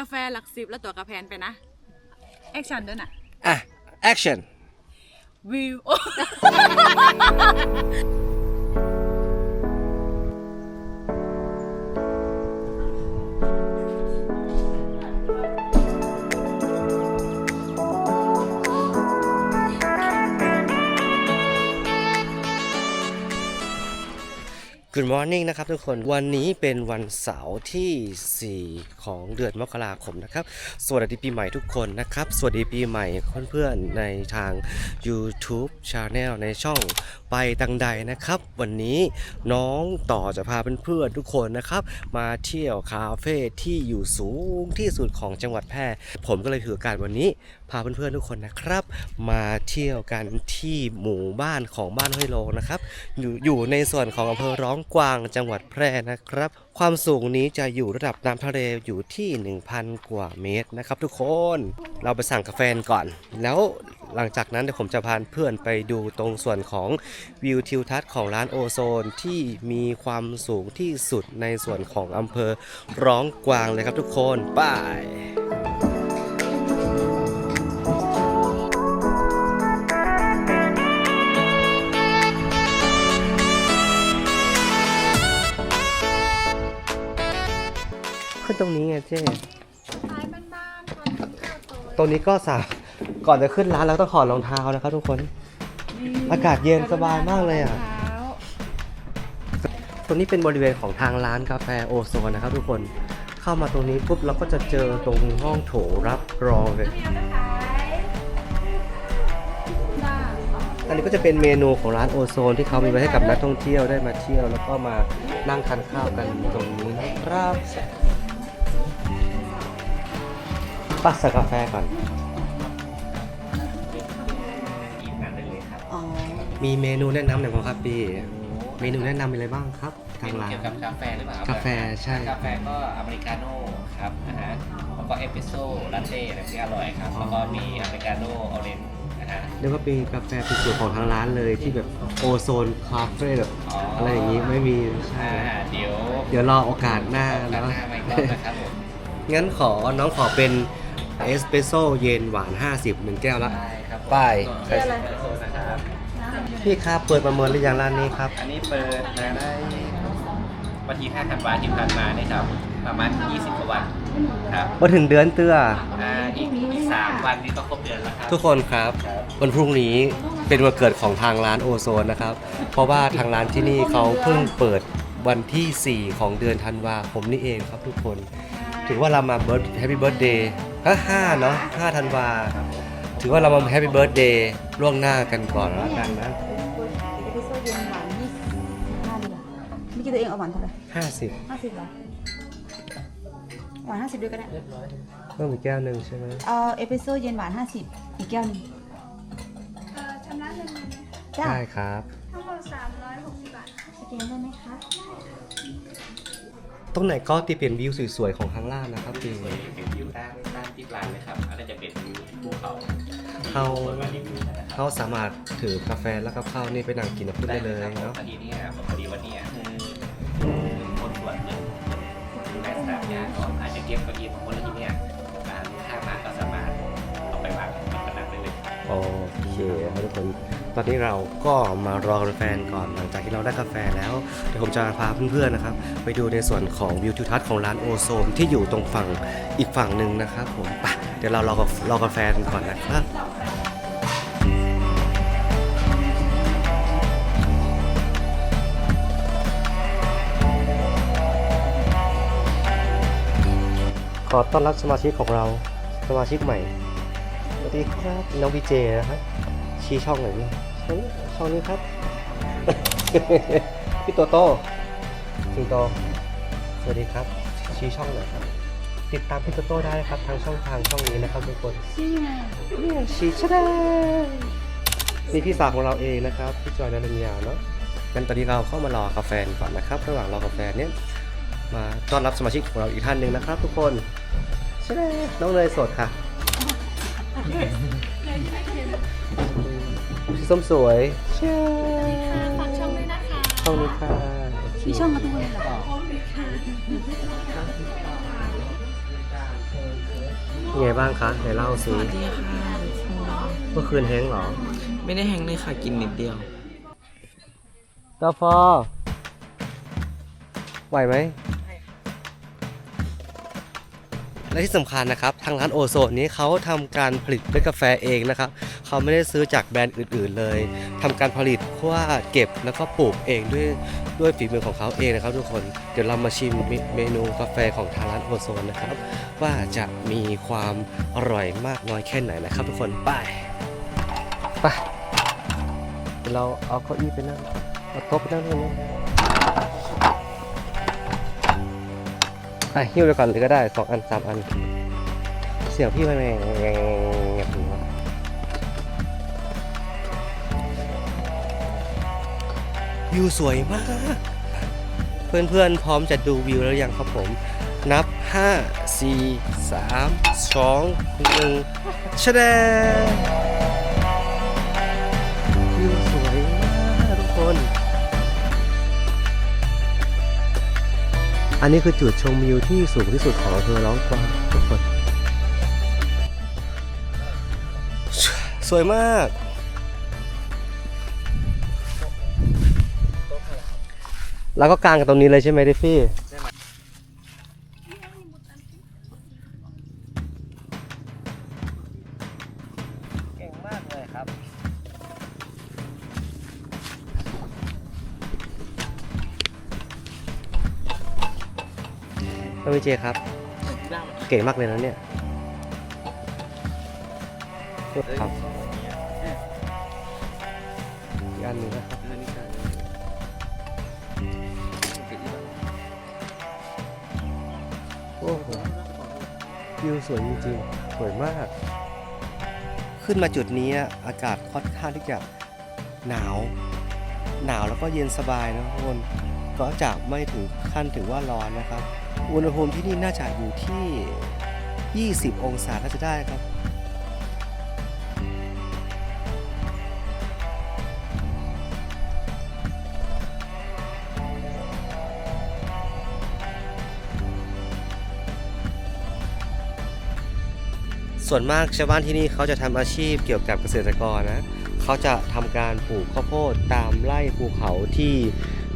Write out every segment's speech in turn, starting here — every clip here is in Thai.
กาแฟหลักสิบแล้วตัวกระแพนไปนะแอคชั่นด้วยน่ะอะ action วิว Good morning นะครับทุกคนวันนี้เป็นวันเสาร์ที่ 4 ของเดือนมกราคมนะครับ สวัสดีปีใหม่ทุกคนนะครับ สวัสดีปีใหม่เพื่อนๆในทาง YouTube Channel ในช่องไปตังใดนะครับ วันนี้น้องต่อจะพาเพื่อนๆทุกคนนะครับ มาเที่ยวคาเฟ่ที่อยู่สูงที่สุดของจังหวัดแพร่ ผมก็เลยถือกาสวันนี้พาเพื่อนๆทุกคนนะครับ มาเที่ยวกันที่หมู่บ้านของบ้านห้วยโลนะครับ อยู่อยู่ในส่วนของอำเภอร้องกวางจังหวัดแพร่นะครับ ความสูงนี้จะอยู่ระดับน้ำทะเลอยู่ที่ 1,000 กว่าเมตรนะครับ ทุกคนเราไปสั่งกาแฟก่อน แล้วหลังจากนั้นเดี๋ยวผมจะพาเพื่อนไปดูตรงส่วนของวิวทิวทัศน์ของร้านโอโซนที่มีความสูงที่สุดในส่วนของอำเภอร้องกวางเลยครับทุกคนไป ขึ้นตรงนี้ไงเจ๊ตรงนี้ก็สาก่อนจะขึ้นร้านเราต้องถอดรองเท้านะครับทุกคน อากาศเย็นสบายมากเลยอะ ตรงนี้เป็นบริเวณของทางร้านกาแฟโอโซนนะครับทุกคน เข้ามาตรงนี้ปุ๊บเราก็จะเจอตรงห้องโถรับรองเลย อันนี้ก็จะเป็นเมนูของร้านโอโซนที่เขามีไว้ให้กับนักท่องเที่ยวได้มาเที่ยว แล้วก็มานั่งทานข้าวกันตรงนี้นะครับ ปัสสกาแฟก่อน อ๋อ มีเมนูแนะนำหน่อยครับพี่ เมนูแนะนำมีอะไรบ้างครับทางร้านเกี่ยวกับกาแฟหรือเปล่าครับกาแฟใช่กาแฟก็อเมริกาโน่ครับนะฮะแล้วก็เอสเปรสโซ่ลาเต้อะไรที่อร่อยครับแล้วก็มีอเมริกาโน่ออเรนจ์นะฮะเรียกว่าเป็นกาแฟเป็นสูตรของทางร้านเลยที่แบบโอโซนคาเฟ่แบบอะไรอย่างนี้ไม่มีใช่อ่าเดี๋ยวเดี๋ยวรอโอกาสหน้าหน้าเนาะมาอีกรอบนะครับผมงั้นขอน้องขอเป็น เอสเปรสโซ่เย็นหวาน 50หนึ่งแก้วละได้ครับไปเอสเปรสโซ่นะครับพี่ครับเปิดประเมินหรือยังร้านนี้ครับ อันนี้เปิดมาได้วันที่5ธันวาคมที่ผ่านมาเนี่ยครับ ประมาณ 20กว่าวันครับมาถึงเดือนเตื้ออ่าอีกอีกสามวันนี้ก็ครบเดือนแล้วครับ ทุกคนครับครับวันพรุ่งนี้เป็นวันเกิดของทางร้านโอโซนนะครับ เพราะว่าทางร้านที่นี่เขาเพิ่งเปิดวันที่ 4 ของเดือนธันวาคมนี่เองครับทุกคน ถือว่าเรามาเบิร์ดแฮปปี้เบิร์ดเดย์ ก็ห้าเนาะห้าธันวาถือว่าเรามาแฮปปี้เบิร์ดเดย์ล่วงหน้ากันก่อนแล้วกันนะเอพิโซดเย็นหวานยี่สิบห้าดีกว่าเมื่อกี้ตัวเองเอาหวานเท่าไหร่50ห้าสิบเหรอหวานห้าสิบด้วยก็ได้เพิ่มอีกแก้วหนึ่งใช่ไหมเอาเอพิโซดเย็นหวานห้าสิบอีกแก้วหนึงเอ่อชำระเงินเลยไหมจ้าได้ครับ ทั้งหมด360 บาทค่ะสแกนได้ไหมคะ ตรงไหนก็ที่เป็นวิวสวยๆของข้างล่างนะครับพี่เป็ เขาคนมารีวิวนะครับเขาสามารถถือกาแฟแล้วก็ข้าวนี่ไปนั่งกินกับเพื่อนได้เลยครับเนาะพอดีเนี่ยพอดีวันเนี้ยคนส่วนหนึ่งดูแลสถานงานก็อาจจะเก็บเก้าอี้ของคนละที่เนี่ยการถ้ามาก็สามารถเอาไปวางบนกระดานได้เลยโอเคครับทุกคนตอนนี้เราก็มารอกาแฟนก่อนหลังจากที่เราได้กาแฟแล้วเดี๋ยวผมจะพาเพื่อนๆนะครับ ไปดูในส่วนของวิวทิวทัศน์ของร้านโอโซนที่อยู่ตรงฝั่งอีกฝั่งหนึ่งนะครับผมไปเดี๋ยวเรารอการอกาแฟกันก่อนนะครับ ขอต้อนรับสมาชิกของเราสมาชิกใหม่สวัสดีครับน้องวีเจนะครับชี้ช่องหน่อยนี่ช่องนี้ช่องนี้ครับ พี่โตโต้สิงโตสวัสดีครับ ชี้ช่องหน่อยครับ ติดตามพี่โตโต้ได้ครับทางช่องทางช่องนี้นะครับทุกคนเนี่ยชี้ชะดนี่พี่สาวของเราเองนะครับพี่จอยนันยาเนาะงั้นตอนนี้เราเข้ามารอกาแฟก่อนนะครับ ระหว่างรอกาแฟเนี้ยมาต้อนรับสมาชิกของเราอีกท่านหนึ่งนะครับ ทุกคน น้องเนยสดค่ะพี่ส้มสวยเช่ฝากช่องด้วยนะคะช่องนี้ค่ะมีช่องกันทุกคนเลยเหรอไงบ้างคะไหนเล่าสสิวัสดีค่ะเมื่อคืนแฮงก์เหรอ ไม่ได้แฮงเลยค่ะกินนิดเดียวกาฟอไหวไหม และที่สำคัญนะครับทางร้านโอโซนนี้เขาทำการผลิตด้วยกาแฟเองนะครับเขาไม่ได้ซื้อจากแบรนด์อื่น ๆ เลยทำการผลิตเพราะว่าเก็บแล้วก็ปลูกเองด้วยด้วยฝีมือของเขาเองนะครับ ทุกคนเดี๋ยวเรามาชิมเมนูกาแฟของทางร้านโอโซนนะครับ ว่าจะมีความอร่อยมากน้อยแค่ไหนนะครับ ทุกคนไปไปเดี๋ยวเราเอาเก้าอี้ไปนั่งเอาโต๊ะไปนั่งตรงนี้ะหิ้วไปก่อนเลยก็ได้สองอันสามอัน เสียงพี่มันแงงแงงแงงแงงวิวสวยมาก เพื่อนๆพร้อมจะดูวิวแล้วยังครับผม นับ 5 4 3 2 1ชะแดง อันนี้คือจุดชมวิวที่สูงที่สุดของอำเภอร้องกวางทุกคน สวยมาก แล้วก็กางกันตรงนี้เลยใช่ไหมดิฟานวิเจครับ เก่งมากเลยนะเนี่ยครับอีกอันหนึงนะครับโอ้โหวิวสวยจริงๆ สวยมาก ขึ้นมาจุดนี้อะอากาศค่อนข้างที่จะหนาว หนาวแล้วก็เย็นสบายนะทุกคน ก็จะไม่ถึงขั้นถึงว่าร้อนนะครับ อุณหภูมิที่นี่น่าจะอยู่ที่ 20 องศาน่าจะได้ครับ ส่วนมากชาวบ้านที่นี่เขาจะทำอาชีพเกี่ยวกับเกษตรกรนะ เขาจะทำการปลูกข้าวโพดตามไร่ภูเขาที่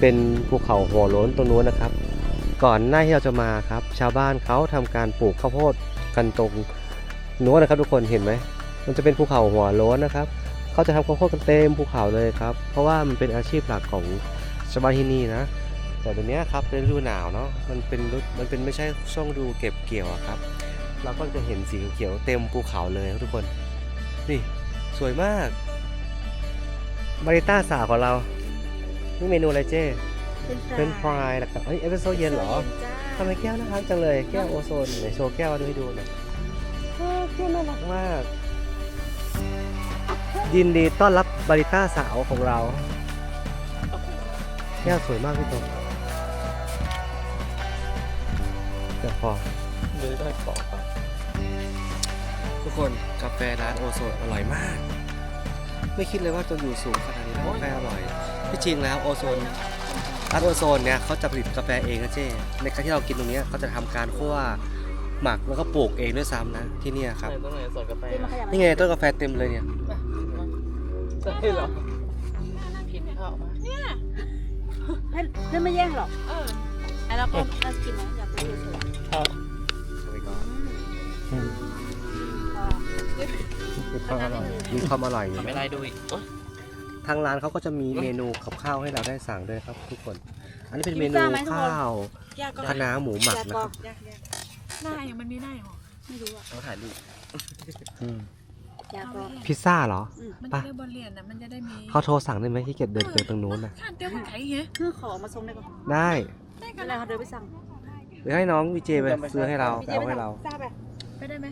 เป็นภูเขาหัวโล้นตรงนู้นนะครับ ก่อนหน้าที่เราจะมาครับ ชาวบ้านเขาทำการปลูกข้าวโพดกันตรงนู้นนะครับทุกคนเห็นไหมมันจะเป็นภูเขาหัวโล้นนะครับเขาจะทำข้าวโพดกันเต็มภูเขาเลยครับ เพราะว่ามันเป็นอาชีพหลักของชาวบ้านที่นี่นะแต่ตอนนี้ครับเป็นฤดูหนาวเนาะมันเป็นมันเป็นไม่ใช่ช่วงดูเก็บเกี่ยวครับ เราก็จะเห็นสีเขียวเต็มภูเขาเลยทุกคนนี่สวยมากมาริต้าสาวของเรานี่เมนูอะไรเจ้ เป็นฟรายนะครับเฮ้ยเอสเปรสโซเย็นเหรอทำไมแก้วน่ารักจังเลยแก้วโอโซนไหนโชว์แก้วดูให้ดูหน่อยอ้าวแก้วน่ารักมาก ยินดีต้อนรับบาริต้าสาวของเรา แก้วสวยมากพี่ตรงเดี๋ยวพอเลยได้ปอกครับทุกคนกาแฟร้านโอโซนอร่อยมาก ไม่คิดเลยว่าจะอยู่สูงขนาดนี้แล้วกาแฟอร่อยที่จริงแล้วโอโซน ร้านโอโซนเนี่ยเขาจะผลิตกาแฟเองนะเจ้ในการที่เรากินตรงเนี้ยเขาจะทำการคั่วหมักแล้วก็ปลูกเองด้วยซ้ำนะที่เนี่ยครับไหนตรงไหนสวนกาแฟนี่ไงต้นกาแฟเต็มเลยเนี่ย ใช่เหรอกินข้าวมาให้ให้ไม่แย่งหรอกเออไอ้เราก็เรากินนะอยากไปดูสวยข้าวเอาไปก่อนพอมีความอร่อยมีความอร่อยอยู่ไม่นะไล่ดูอีกโอ๊ย ทางร้านเขาก็จะมีเมนูกับข้าวให้เราได้สั่งด้วยครับ ทุกคน อันนี้เป็นเมนูข้าวยากก็คะน้าหมูหมักนะครับยากยากได้ยังมันไม่ได้หรอไม่รู้อะต้องถ่ายรูปอยากก็พิซซ่าเหรอมันไปจะได้บอลเรียนนะมันจะได้มีเขาโทรสั่งได้ไหมที่เกียจเดินไปตรงนู้นนะข้านเตี้ยวมันไข่เงี้ยเพื่อขอมาส่งได้ก่อนได้ได้กัเวนลาเขาเดินไปสั่งหรือให้น้องวีเจไปซื้อให้เราไปเอาให้เราทราบไหมไปได้ไหม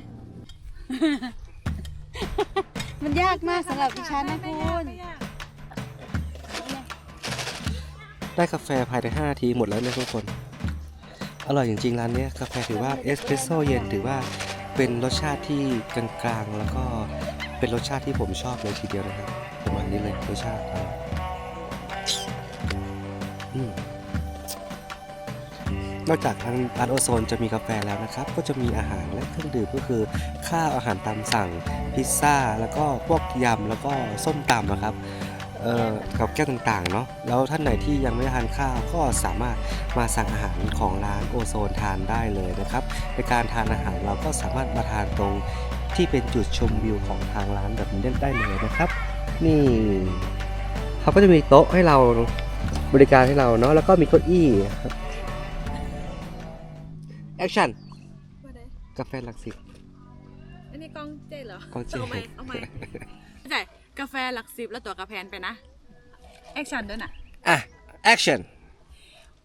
มันยากมากสำหรับดิฉันนะไม่คุยากณ ได้กาแฟภายใน 5 นาทีหมดแล้วเนี่ยทุกคน อร่อยจริงๆร้านนี้กาแฟถือว่าเอสเปรสโซเย็นถือว่าเป็นรสชาติที่กลางๆ แล้วก็เป็นรสชาติที่ผมชอบเลยทีเดียวนะครับประมาณนี้เลยรสชาติอนอกจากทางร้านโอโซนจะมีกาแฟแล้วนะครับ ก็จะมีอาหารและเครื่องดื่มก็คือ ข้าวอาหารตามสั่ง พิซซ่า แล้วก็พวกยำแล้วก็ส้มตำนะครับ กับแก้วต่างๆเนาะแล้วท่านไหนที่ยังไม่ได้ทานข้าวก็สามารถมาสั่งอาหารของร้านโอโซนทานได้เลยนะครับ ในการทานอาหารเราก็สามารถมาทานตรงที่เป็นจุดชมวิวของทางร้านแบบนี้ได้เลยนะครับ นี่เขาก็จะมีโต๊ะให้เราบริการให้เราเนาะแล้วก็มีเก้าอี้ครับแอคชั่นว่าได้กาแฟหลักสิบอันนี้กล้องเจ๊เหรอกล้องเจ๊เอาไหมเอาไหมใช่ กาแฟหลักสิบแล้วตัวกระแพนไปนะ แอคชั่นด้วยน่ะอะแอคชั่น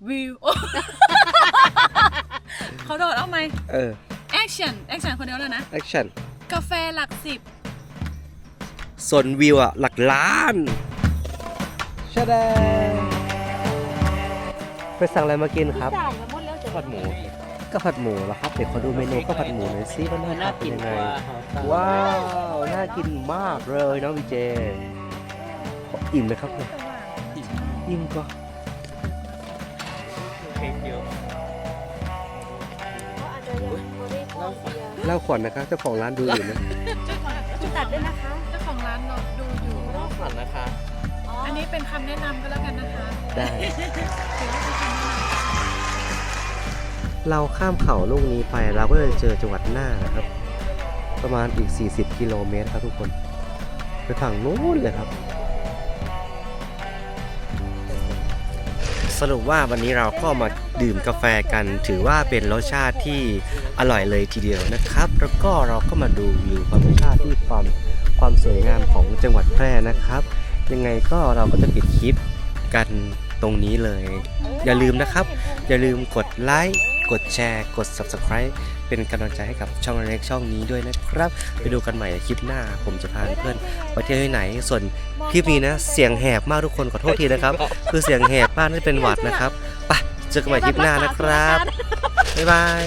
วิวเขาโดดเอาไหมเออ แอคชั่นแอคชั่นคนเดียวแล้วนะแอคชั่นกาแฟหลักสิบส่วนวิวอะ หลักล้านชาดาไปสั่งอะไรมากินครับ จ่ายมาหมดแล้วจะผัดหมู ก็ผัดหมูเหรอครับเดี๋ยวขอดูเมนูก็ผัดหมูหน่อยสิว่าหน้าตาเป็นยังไง ว้าว น่ากินมากเลยน้องวีเจขออิ่มไหมครับเนี่ยอิ่มก็เค้กเยอะอาจจะยังไม่ได้ทอดเสียเล่าขวัญนะครับเจ้าของร้านดูอยู่นะตัดด้วยนะคะเจ้าของร้านเราดูอยู่ รอบฝันนะคะ อันนี้เป็นคำแนะนำก็แล้วกันนะคะได้ ถือว่าเป็นคำแนะนำ เราข้ามเขาลูกนี้ไปเราก็จะเจอจังหวัดน่านนะครับ ประมาณอีก 40 กิโลเมตรครับทุกคน ไปฝั่งนู้นเลยครับ สรุปว่าวันนี้เราก็มาดื่มกาแฟกัน ถือว่าเป็นรสชาติที่อร่อยเลยทีเดียวนะครับ แล้วก็เราก็มาดูวิวความชาติที่ความความสวยงามของจังหวัดแพร่นะครับ ยังไงก็เราก็จะปิดคลิปกันตรงนี้เลย อย่าลืมนะครับ อย่าลืมกดไลค์ กดแชร์กด Subscribe เป็นกำลังใจให้กับช่องเล็กช่องนี้ด้วยนะครับ ไปดูกันใหม่คลิปหน้า ผมจะพาเพื่อนไปเที่ยวที่ไหน ส่วนคลิปนี้นะ เสียงแหบมากทุกคนขอโทษทีนะครับ คือเสียงแหบบ้านที่เป็นหวัดนะครับไปเจอกันใหม่คลิปหน้านะครับบ๊ายบาย